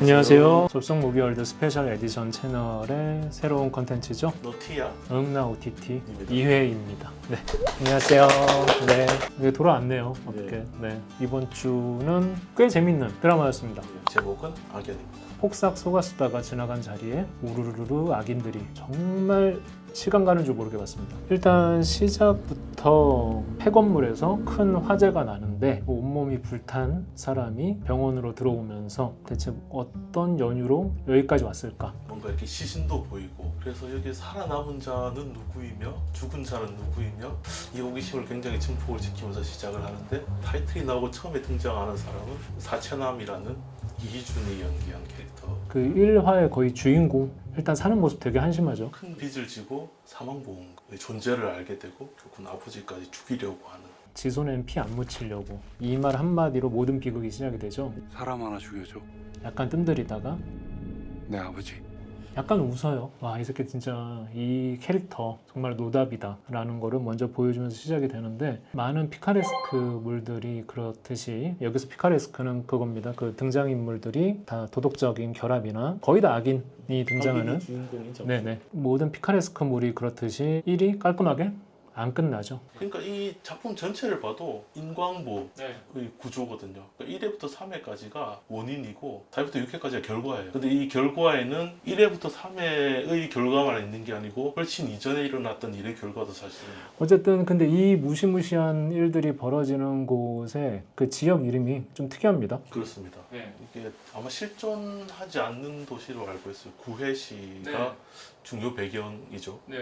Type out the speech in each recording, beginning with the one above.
안녕하세요. 접속 무비월드 스페셜 에디션 채널의 새로운 컨텐츠죠. 너 T야? 응나 OTT 입니다. 2회입니다. 네. 안녕하세요. 네. 이게 돌아왔네요. 어떻게. 네. 이번 주는 꽤 재밌는 드라마였습니다. 제목은 악연입니다. 폭삭 속았다가 지나간 자리에 우르르르 악인들이 정말 시간 가는 줄 모르게 봤습니다. 일단 시작부터 폐건물에서 큰 화재가 나는데 온몸이 불탄 사람이 병원으로 들어오면서 대체 어떤 연유로 여기까지 왔을까? 뭔가 이렇게 시신도 보이고 그래서 여기 살아남은 자는 누구이며 죽은 자는 누구이며 이 호기심을 굉장히 증폭을 지키면서 시작을 하는데 타이틀이 나오고 처음에 등장하는 사람은 사채남이라는 이희준이 연기한 캐릭터 그 1화의 거의 주인공 일단 사는 모습 되게 한심하죠. 큰 빚을 지고 사망보험의 존재를 알게 되고 결국은 아버지까지 죽이려고 하는 지손에는 피안 묻히려고 이 말 한마디로 모든 비극이 시작이 되죠. 사람 하나 죽여줘. 약간 뜸들이다가 내 아버지. 약간 웃어요. 와, 이 새끼 진짜 이 캐릭터 정말 노답이다. 라는 거를 먼저 보여주면서 시작이 되는데, 많은 피카레스크 물들이 그렇듯이, 여기서 피카레스크는 그겁니다. 그 등장인물들이 다 도덕적인 결합이나 거의 다 악인 이 등장하는 주인공이죠. 네네. 모든 피카레스크 물이 그렇듯이 1이 깔끔하게 안 끝나죠. 그러니까 이 작품 전체를 봐도 인광보 네. 의 구조거든요. 1회부터 3회까지가 원인이고 4회부터 6회까지가 결과예요. 근데 이 결과에는 1회부터 3회의 결과만 있는 게 아니고 훨씬 이전에 일어났던 일의 결과도 사실은 어쨌든 근데 이 무시무시한 일들이 벌어지는 곳에 그 지역 이름이 좀 특이합니다. 그렇습니다. 네. 이게 아마 실존하지 않는 도시로 알고 있어요. 구회시가 네. 중요 배경이죠. 네.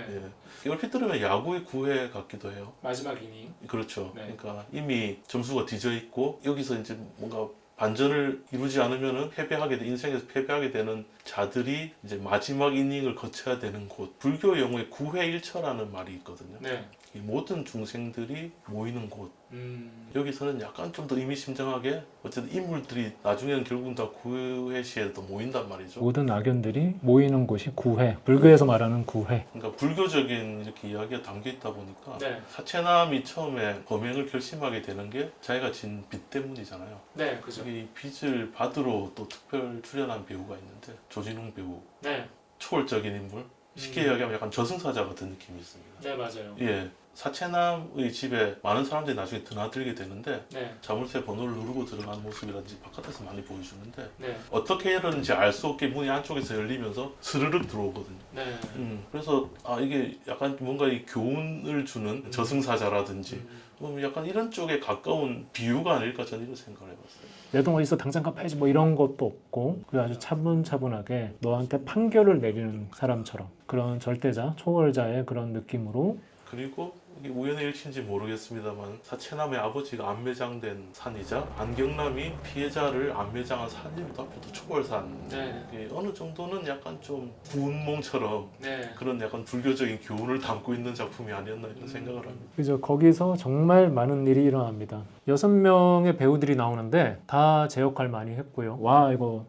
예. 얼핏 들으면 야구의 구회 같기도 해요. 마지막 이닝. 그렇죠. 네. 그러니까 이미 점수가 뒤져 있고 여기서 이제 뭔가 반전을 이루지 않으면은 패배하게 돼 인생에서 패배하게 되는 자들이 이제 마지막 이닝을 거쳐야 되는 곳. 불교 용어에 구회 일처라는 말이 있거든요. 네. 이 모든 중생들이 모이는 곳. 음. 여기서는 약간 좀 더 의미심장하게 어쨌든 인물들이 나중에는 결국은 다 구회시에 또 모인단 말이죠. 모든 악연들이 모이는 곳이 구회. 불교에서 말하는 구회. 그러니까 불교적인 이렇게 이야기가 담겨 있다 보니까 네. 사채남이 처음에 범행을 결심하게 되는 게 자기가 진 빚 때문이잖아요. 네, 그죠. 이 빚을 받으러 또 특별 출연한 배우가 있는데 조진웅 배우 네. 초월적인 인물 쉽게 음. 이야기하면 약간 저승사자 같은 느낌이 있습니다. 네, 맞아요. 예 사채남의 집에 많은 사람들이 나중에 드나들게 되는데 네. 자물쇠 번호를 누르고 들어가는 모습이라든지 바깥에서 많이 보여주는데 네. 어떻게 이러는지 알 수 없게 문이 안쪽에서 열리면서 스르륵 들어오거든요. 네. 음, 그래서 아 이게 약간 뭔가 이 교훈을 주는 저승사자라든지 음, 약간 이런 쪽에 가까운 비유가 아닐까 저는 이런 생각을 해봤어요. 내돈 어디서 당장 갚아야지 뭐 이런 것도 없고 아주 차분차분하게 너한테 판결을 내리는 사람처럼 그런 절대자, 초월자의 그런 느낌으로 그리고 이게 우연의 일치인지 모르겠습니다만 사채남의 아버지가 안매장된 산이자 안경남이 피해자를 안매장한 산이기도 하고 또 초월산 네. 이게 어느 정도는 약간 좀 구운몽처럼 네. 그런 약간 불교적인 교훈을 담고 있는 작품이 아니었나 이런 생각을 합니다. 그죠. 거기서 정말 많은 일이 일어납니다. 여섯 명의 배우들이 나오는데 다 제 역할 많이 했고요. 와 이거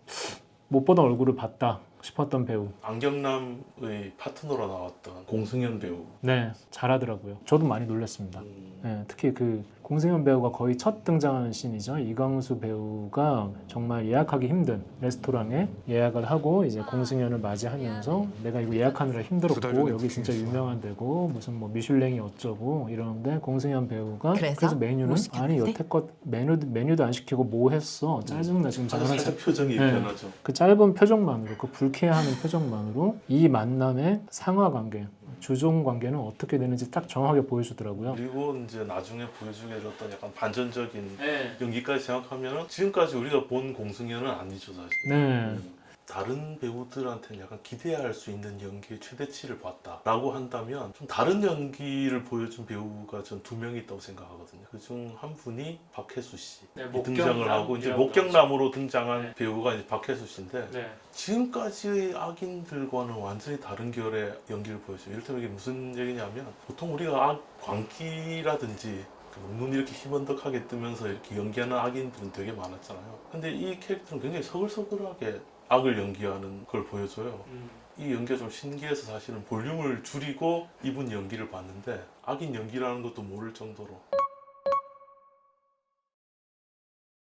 못 보던 얼굴을 봤다 싶었던 배우. 안경남의 파트너로 나왔던 공승현 배우 네, 잘하더라고요. 저도 많이 놀랐습니다. 음, 네, 특히 그 공승현 배우가 거의 첫 등장하는 씬이죠. 이광수 배우가 정말 예약하기 힘든 레스토랑에 예약을 하고 이제 공승현을 맞이하면서 내가 이거 예약하느라 힘들었고 여기 진짜. 유명한 데고 무슨 뭐 미슐랭이 어쩌고 이러는데 공승현 배우가 그래서? 그래서 메뉴는 뭐? 아니 여태껏 메뉴 메뉴도 안 시키고 뭐 했어 짜증나 지금 살짝 표정이 네. 변하죠. 그 짧은 표정만으로 그 불쾌하는 표정만으로 이 만남의 상하 관계 주종 관계는 어떻게 되는지 딱 정확하게 보여주더라고요. 그리고 이제 나중에 보여주게 해줬던 약간 반전적인 네. 연기까지 생각하면 지금까지 우리가 본 공승현은 아니죠 사실. 네. 다른 배우들한테는 약간 기대할 수 있는 연기의 최대치를 봤다라고 한다면 좀 다른 연기를 보여준 배우가 전 두 명이 있다고 생각하거든요. 그중 한 분이 박혜수 씨 네, 이 등장을 하고 이제 목경남으로 등장한 네. 배우가 이제 박혜수 씨인데 네. 지금까지의 악인들과는 완전히 다른 결의 연기를 보여줘요. 이를테면 이게 무슨 얘기냐면 보통 우리가 악, 광기라든지 그눈 이렇게 희번덕하게 뜨면서 이렇게 연기하는 악인들은 되게 많았잖아요. 근데 이 캐릭터는 굉장히 서글서글하게 악을 연기하는 걸 보여줘요. 음. 이 연기가 좀 신기해서 사실은 볼륨을 줄이고 이분 연기를 봤는데 악인 연기라는 것도 모를 정도로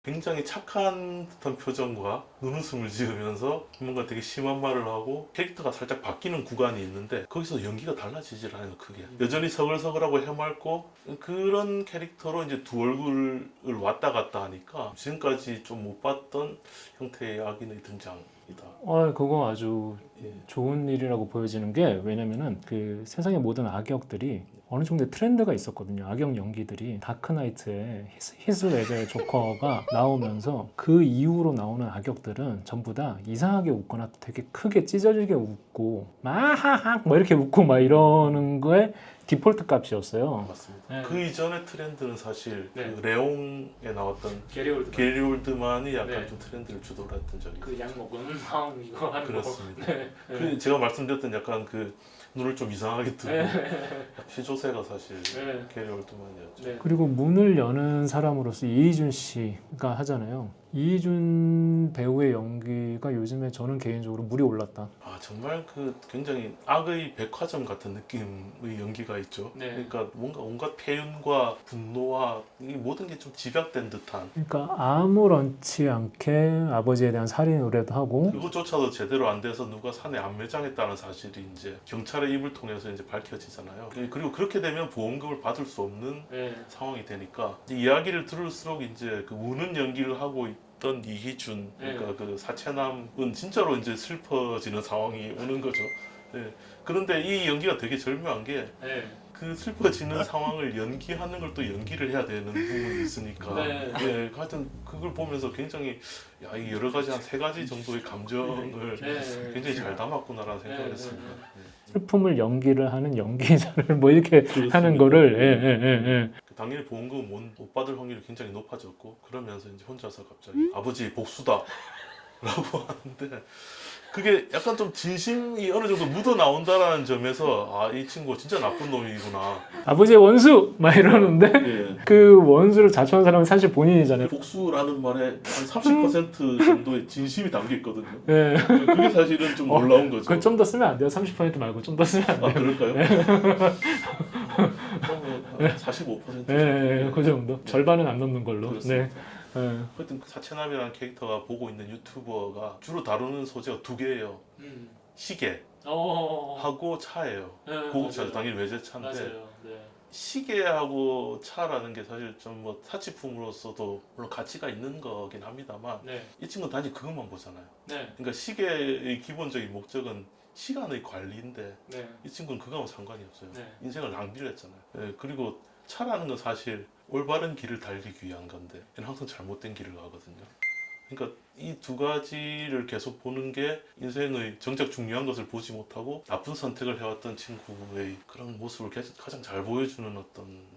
굉장히 착한 듯한 표정과 눈웃음을 지으면서 뭔가 되게 심한 말을 하고 캐릭터가 살짝 바뀌는 구간이 있는데 거기서 연기가 달라지질 않아요 크게. 여전히 서글서글하고 해맑고 그런 캐릭터로 이제 두 얼굴을 왔다 갔다 하니까 지금까지 좀 못 봤던 형태의 악인의 등장 이다 아, 그거 아주 예. 좋은 일이라고 보여지는 게 왜냐면은 그 세상의 모든 악역들이 어느 정도의 트렌드가 있었거든요. 악역 연기들이 다크나이트의 히스- 히스 레저의 조커가 나오면서 그 이후로 나오는 악역들은 전부 다 이상하게 웃거나 되게 크게 찢어지게 웃고 마하하 뭐 이렇게 웃고 막 이러는 거에 디폴트 값이었어요. 맞습니다 네. 그 이전의 트렌드는 사실 네. 그 레옹에 나왔던 게리 올드 게리 올드만이 약간 네. 좀 트렌드를 주도를 했던 적이 있어요 그약 먹은 형 이거 하는 그렇습니다. 네. 그 제가 말씀드렸던 약간 그 눈을 좀 이상하게 뜨고 네. 시조새가 사실 네. 게리 올드만이었죠. 네. 그리고 문을 여는 사람으로서 이희준 씨가 하잖아요. 이희준 배우의 연기가 요즘에 저는 개인적으로 물이 올랐다. 아 정말 그 굉장히 악의 백화점 같은 느낌의 연기가 있죠. 네. 그러니까 뭔가 온갖 폐윤과 분노와 이 모든 게 좀 집약된 듯한 그러니까 아무렇지 않게 아버지에 대한 살인 의뢰도 하고 그것조차도 제대로 안 돼서 누가 산에 안 매장했다는 사실이 이제 경찰의 입을 통해서 이제 밝혀지잖아요. 그리고 그렇게 되면 보험금을 받을 수 없는 상황이 되니까 이 이야기를 들을수록 이제 그 우는 연기를 하고 있 던 이희준 그러니까 그 사채남은 진짜로 이제 슬퍼지는 상황이 오는 거죠. 네. 그런데 이 연기가 되게 절묘한 게 그 슬퍼지는 상황을 연기하는 걸 또 연기를 해야 되는 부분이 있으니까 네. 네, 하여튼 그걸 보면서 굉장히 야, 이 여러 가지 한 세 가지 정도의 감정을 굉장히 잘 담았구나라는 생각을 네, 했습니다. 슬픔을 연기를 하는 연기자를 뭐 이렇게 하는 거를 예, 예, 예, 예. 그 당연히 보험금 못, 못 받을 확률이 굉장히 높아졌고 그러면서 이제 혼자서 갑자기 아버지 복수다 라고 하는데 그게 약간 좀 진심이 어느 정도 묻어 나온다라는 점에서 아 이 친구 진짜 나쁜 놈이구나 아버지의 원수 막 이러는데 예. 그 원수를 자초한 사람은 사실 본인이잖아요. 복수라는 말에 한 30% 정도의 진심이 담겨 있거든요 예. 그게 사실은 좀 놀라운 거죠 그걸 좀 더 쓰면 안 돼요. 30% 말고 좀 더 쓰면 안아 돼요. 그럴까요? 그러면 한45% 예, 예, 예, 그 정도. 절반은 안 넘는 걸로. 네. 그렇습니다. 예. 하여튼 그 사채남이라는 캐릭터가 보고 있는 유튜버가 주로 다루는 소재가 두 개예요. 시계 어. 하고 차예요. 고급차죠. 당연히 외제차인데 네. 시계하고 차라는 게 사실 좀 뭐 사치품으로서도 물론 가치가 있는 거긴 합니다만 네. 이 친구는 단지 그것만 보잖아요. 네. 그러니까 시계의 기본적인 목적은 시간의 관리인데 네. 이 친구는 그거하고 상관이 없어요. 네. 인생을 낭비를 했잖아요. 예, 그리고 차라는 건 사실 올바른 길을 달리기 위한 건데 얘는 항상 잘못된 길을 가거든요. 그러니까 이 두 가지를 계속 보는 게 인생의 정작 중요한 것을 보지 못하고 나쁜 선택을 해왔던 친구의 그런 모습을 개- 가장 잘 보여주는 어떤.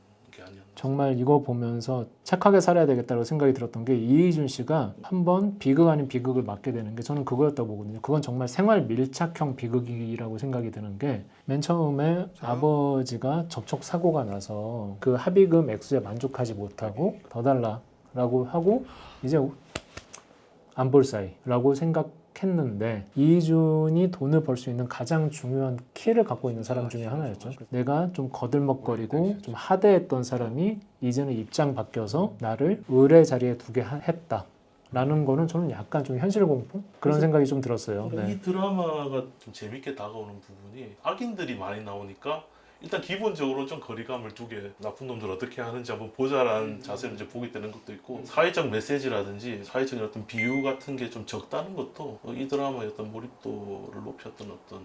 정말 이거 보면서 착하게 살아야 되겠다고 생각이 들었던 게 이희준 씨가 한 번 비극 아닌 비극을 맞게 되는 게 저는 그거였다고 보거든요. 그건 정말 생활 밀착형 비극이라고 생각이 드는 게 맨 처음에 아버지가 접촉 사고가 나서 그 합의금 액수에 만족하지 못하고 더 달라라고 하고 이제 안 볼 사이라고 생각 했는데 이준이 돈을 벌 수 있는 가장 중요한 키를 갖고 있는 사람 중에 하나였죠. 내가 좀 거들먹거리고 좀 하대했던 사람이 이제는 입장 바뀌어서 나를 의뢰 자리에 두게 하- 했다. 라는 거는 저는 약간 좀 현실 공포 그런 생각이 좀 들었어요. 네. 이 드라마가 좀 재밌게 다가오는 부분이 악인들이 많이 나오니까 일단 기본적으로 좀 거리감을 두게 나쁜 놈들 어떻게 하는지 한번 보자라는 자세를 이제 보게 되는 것도 있고 사회적 메시지라든지 사회적인 어떤 비유 같은 게 좀 적다는 것도 어, 이 드라마의 어떤 몰입도를 높였던 어떤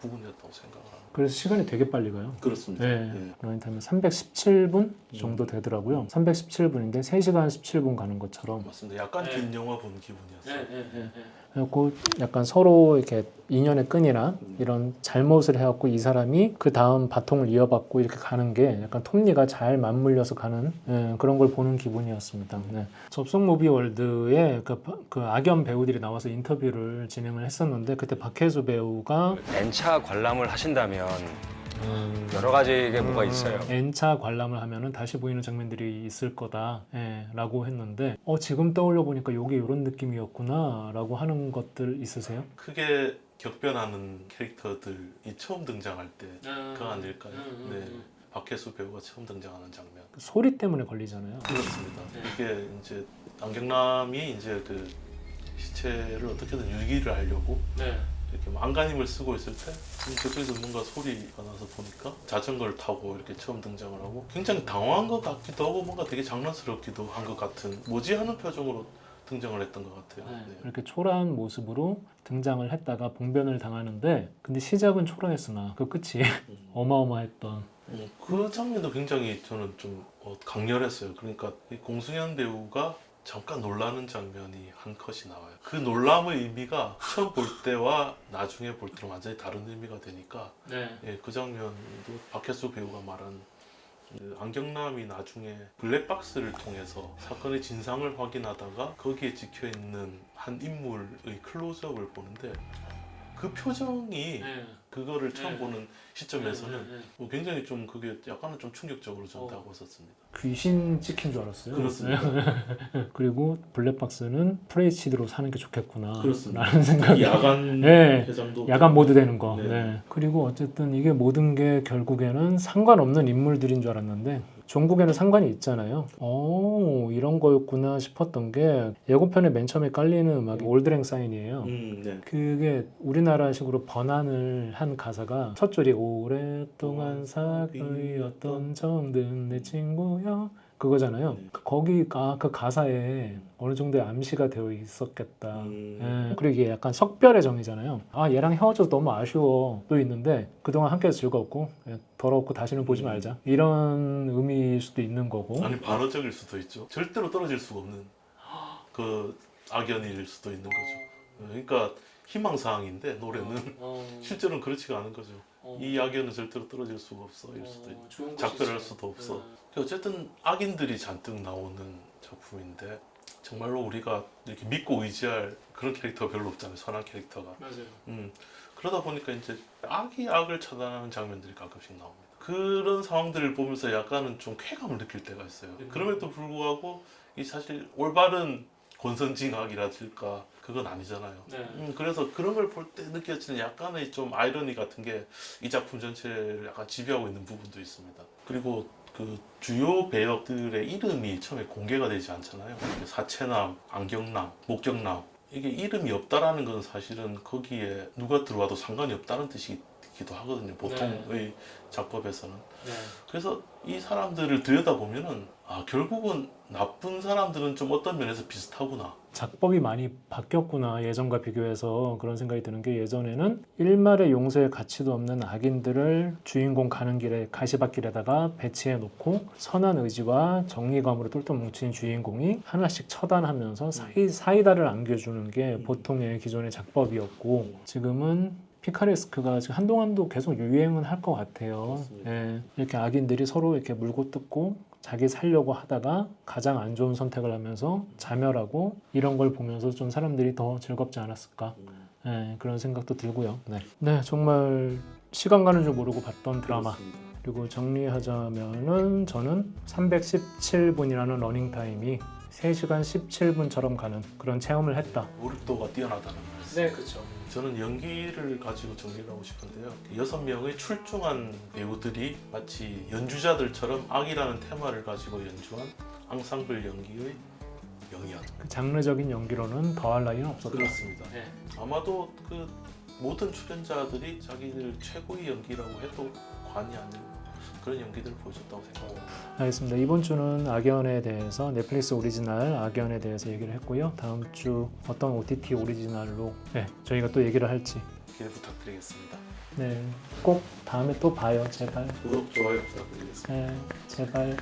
부분이었다고 생각을 합니다. 그래서 시간이 되게 빨리 가요. 그렇습니다. 네. 예. 러닝타임은 317분 정도 되더라고요. 317분인데 3시간 17분 가는 것처럼 맞습니다. 약간 네. 긴 영화 본 기분이었어요. 그리고 약간 서로 이렇게 인연의 끈이나 이런 잘못을 해갖고 이 사람이 그 다음 바통을 이어받고 이렇게 가는 게 약간 톱니가 잘 맞물려서 가는 예, 그런 걸 보는 기분이었습니다. 네. 접속 무비 월드에 그, 바- 그 악연 배우들이 나와서 인터뷰를 진행을 했었는데 그때 박혜수 배우가 N차 관람을 하신다면 여러 가지 게 뭐가 있어요. N차 관람을 하면은 다시 보이는 장면들이 있을 거다라고 했는데 어 지금 떠올려 보니까 이게 이런 느낌이었구나라고 하는 것들 있으세요? 크게 격변하는 캐릭터들이 처음 등장할 때 그거 아닐까요? 네. 박혜수 배우가 처음 등장하는 장면. 그 소리 때문에 걸리잖아요. 그렇습니다. 네. 이게 이제 안경남이 이제 그 시체를 어떻게든 유기를 하려고 이렇게 뭐 안간힘을 쓰고 있을 때 음, 저쪽에서 뭔가 소리가 나서 보니까 자전거를 타고 이렇게 처음 등장을 하고 굉장히 당황한 것 같기도 하고 뭔가 되게 장난스럽기도 한 것 같은 뭐지 하는 표정으로 등장을 했던 것 같아요. 네. 이렇게 초라한 모습으로 등장을 했다가 봉변을 당하는데 근데 시작은 초라했으나 그 끝이 음. 어마어마했던 음, 그 장면도 굉장히 저는 좀 어, 강렬했어요. 그러니까 이 공승현 배우가 잠깐 놀라는 장면이 한 컷이 나와요. 그 놀람의 의미가 처음 볼 때와 나중에 볼 때는 완전히 다른 의미가 되니까 예, 그 장면도 박혜수 배우가 말한 그 안경남이 나중에 블랙박스를 통해서 사건의 진상을 확인하다가 거기에 찍혀 있는 한 인물의 클로즈업을 보는데 그 표정이 그거를 처음 네. 보는 시점에서는 뭐 굉장히 좀 그게 약간은 좀 충격적으로 전 어. 다가왔었습니다. 귀신 찍힌 줄 알았어요. 그렇습니다. 그리고 블랙박스는 FHD로 사는 게 좋겠구나 그렇습니다. 라는 생각이 야간 네. 회장도 야간 모드 되는 거. 네. 네. 그리고 어쨌든 이게 모든 게 결국에는 상관없는 인물들인 줄 알았는데 종국에는 상관이 있잖아요. 오 이런 거였구나 싶었던 게 예고편에 맨 처음에 깔리는 음악이 올드랭 사인이에요. 음, 네. 그게 우리나라식으로 번안을 한 가사가 첫 줄이 오랫동안 사귀었던 듣는 내 친구여 그거잖아요. 네. 거기 아, 그 가사에 어느 정도의 암시가 되어 있었겠다. 음. 예, 그리고 이게 약간 석별의 정이잖아요. 아 얘랑 헤어져서 너무 아쉬워 또 있는데 그동안 함께해서 즐거웠고 예, 더럽고 다시는 보지 음. 말자 이런 의미일 수도 있는 거고. 아니 반어적일 수도 있죠. 절대로 떨어질 수가 없는 그 악연일 수도 있는 거죠. 그러니까 희망 사항인데 노래는 실제로는 그렇지가 않은 거죠. 이 악연은 절대로 떨어질 수가 없어 일 수도 있고 작별할 수도 없어. 어쨌든 악인들이 잔뜩 나오는 작품인데 정말로 우리가 이렇게 믿고 의지할 그런 캐릭터가 별로 없잖아요. 선한 캐릭터가. 맞아요. 음, 그러다 보니까 이제 악이 악을 차단하는 장면들이 가끔씩 나옵니다. 그런 상황들을 보면서 약간은 좀 쾌감을 느낄 때가 있어요. 그럼에도 불구하고 이 사실 올바른 권선징악이랄까 그건 아니잖아요. 네. 음, 그래서 그런 걸 볼 때 느껴지는 약간의 좀 아이러니 같은 게 이 작품 전체를 약간 지배하고 있는 부분도 있습니다. 그리고 그 주요 배역들의 이름이 처음에 공개가 되지 않잖아요. 사채남, 안경남, 목격남 이게 이름이 없다라는 건 사실은 거기에 누가 들어와도 상관이 없다는 뜻이기도 하거든요. 보통의 작법에서는. 그래서 이 사람들을 들여다 보면은 아 결국은 나쁜 사람들은 좀 어떤 면에서 비슷하구나. 작법이 많이 바뀌었구나 예전과 비교해서 그런 생각이 드는 게 예전에는 일말의 용서의 가치도 없는 악인들을 주인공 가는 길에 가시밭길에다가 배치해 놓고 선한 의지와 정의감으로 똘똘 뭉친 주인공이 하나씩 처단하면서 사이, 사이다를 안겨주는 게 음. 보통의 기존의 작법이었고 지금은 피카레스크가 지금 한동안도 계속 유행은 할 것 같아요. 예, 이렇게 악인들이 서로 이렇게 물고 뜯고 자기 살려고 하다가 가장 안 좋은 선택을 하면서 자멸하고 이런 걸 보면서 좀 사람들이 더 즐겁지 않았을까 예, 그런 생각도 들고요. 네. 네, 정말 시간 가는 줄 모르고 봤던 드라마. 그리고 정리하자면은 저는 317분이라는 러닝 타임이 3시간 17분처럼 가는 그런 체험을 했다. 몰입도가 뛰어나다는 말씀. 그렇죠. 저는 연기를 가지고 정리를 하고 싶은데요. 여섯 명의 출중한 배우들이 마치 연주자들처럼 악이라는 테마를 가지고 연주한 앙상블 연기의 영이었. 그 장르적인 연기로는 더할 나위는 없었다. 그렇습니다. 네. 아마도 그 모든 출연자들이 자기들 최고의 연기라고 해도 과언이 아닌 그런 연기들을 보여줬다고 생각합니다. 알겠습니다. 이번 주는 악연에 대해서 넷플릭스 오리지널 악연에 대해서 얘기를 했고요. 다음 주 어떤 OTT 오리지널로 네, 저희가 또 얘기를 할지 기대 부탁드리겠습니다. 네, 꼭 다음에 또 봐요. 제발. 구독, 좋아요 부탁드리겠습니다. 네, 제발.